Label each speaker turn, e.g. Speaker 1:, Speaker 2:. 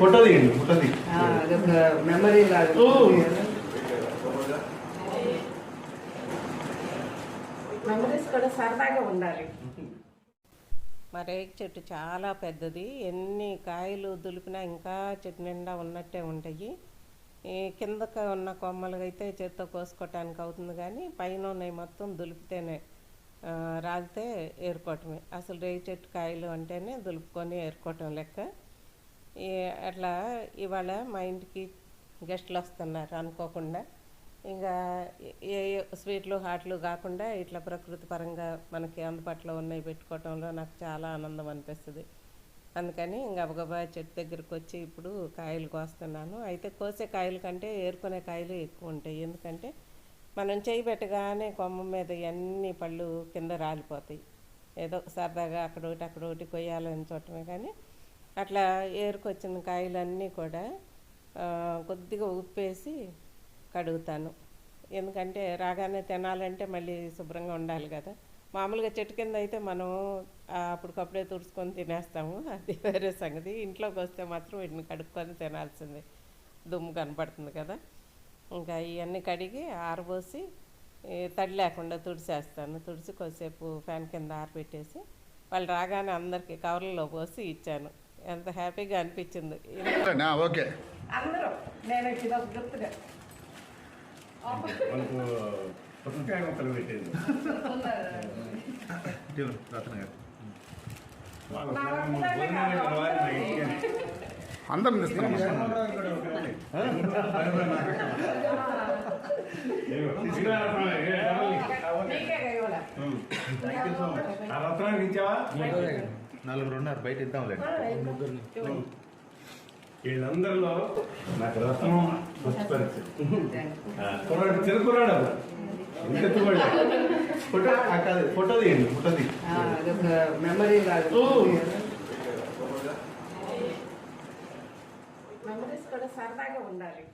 Speaker 1: Photo తీయండి photo తీ
Speaker 2: ఆ, అదొక మెమరీ లాగా
Speaker 1: ఓ.
Speaker 2: ఉంటుంది కదా. మెమరీస్ కూడా సరదాగా ఉండాలి.
Speaker 3: మా రేగి చెట్టు చాలా పెద్దది. ఎన్ని కాయలు దులిపినా ఇంకా చెట్టు నిండా ఉన్నట్టే ఉంటాయి. ఈ కిందక ఉన్న కొమ్మలు అయితే చేత్తో కోసుకోవటానికి అవుతుంది కానీ పైన ఉన్నాయి మొత్తం దులిపితేనే ఆ, రాలితే ఏరుకోవటమే అసలు రేగి చెట్టు కాయలు అంటేనే దులుపుకొని ఏరుకోవటం లెక్క. అట్లా ఇవాళ మా ఇంటికి గెస్టులు వస్తున్నారు అనుకోకుండా. ఇంకా ఏ స్వీట్లు హాట్లు కాకుండా ఇట్లా ప్రకృతి పరంగా మనకి అందుబాటులో ఉన్నాయి పెట్టుకోవటంలో నాకు చాలా ఆనందం అనిపిస్తుంది. అందుకని ఇంకా గబగబా చెట్టు దగ్గరికి వచ్చి ఇప్పుడు కాయలు కోస్తున్నాను. అయితే కోసే కాయల కంటే ఏరుకునే కాయలు ఎక్కువ ఉంటాయి. ఎందుకంటే మనం చేయి పెట్టగానే కొమ్మ మీద అన్ని పళ్ళు కింద రాలిపోతాయి. ఏదో సరదాగా అక్కడ ఒకటి అక్కడ ఒకటి కొయ్యాలని చూడటమే కానీ అట్లా ఏరుకొచ్చిన కాయలన్నీ కూడా కొద్దిగా ఉప్పేసి కడుగుతాను. ఎందుకంటే రాగానే తినాలంటే మళ్ళీ శుభ్రంగా ఉండాలి కదా. మామూలుగా చెట్టు కింద అయితే మనం అప్పటికప్పుడే తుడుచుకొని తినేస్తాము. అది వేరే సంగతి. ఇంట్లోకి వస్తే మాత్రం వీటిని కడుక్కొని తినాల్సిందే. దుమ్ము కనపడుతుంది కదా. ఇంకా ఇవన్నీ కడిగి ఆరబోసి తడి లేకుండా తుడిసేస్తాను తుడిసి కొద్దిసేపు ఫ్యాన్ కింద ఆరబెట్టేసి వాళ్ళు రాగానే అందరికీ కవర్లలో పోసి ఇచ్చాను. ఎంత హ్యాపీగా అనిపించింది.
Speaker 1: ఓకే.
Speaker 2: అందరూ నేను గుర్తుగా.
Speaker 1: అందరం తెస్తున్నాం
Speaker 2: నీకే ఇవ్వాలి.
Speaker 1: నలుగురు ఉన్నారు బయట ఇద్దాంలే
Speaker 4: వీళ్ళందరిలో నాకు రత్నం ఫస్ట్ పరిస్థితి కుర్రాడు చిన్న కుర్రాడు అప్పుడు. ఎంత ఎత్తుకోండి
Speaker 1: ఫోటో కాదు ఫోటో తీయండి ఫోటో
Speaker 2: మెమరీ లాగా. మెమరీస్ కూడా సరదాగా ఉండాలి.